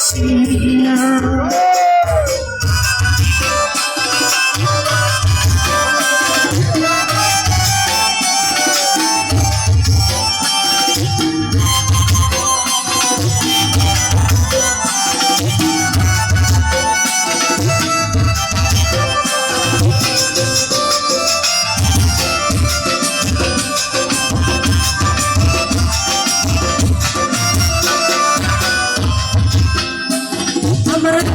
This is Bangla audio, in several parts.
আসিয়া আমার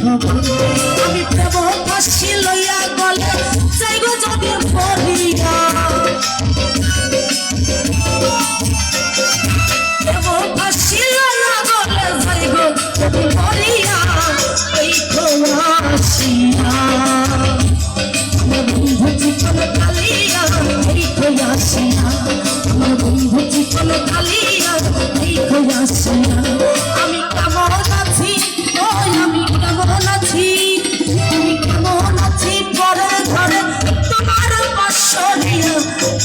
আমি প্রেম ফাঁসি লইয়া গলে যাইব যদি পড়িয়া প্রেম ফাঁসি লইয়া গলে যাইব যদি পড়িয়া এই আসিয়া আমার বন্ধু জীবন কালিয়া, এই আসিয়া আমার বন্ধু জীবন কালিয়া, এই আসিয়া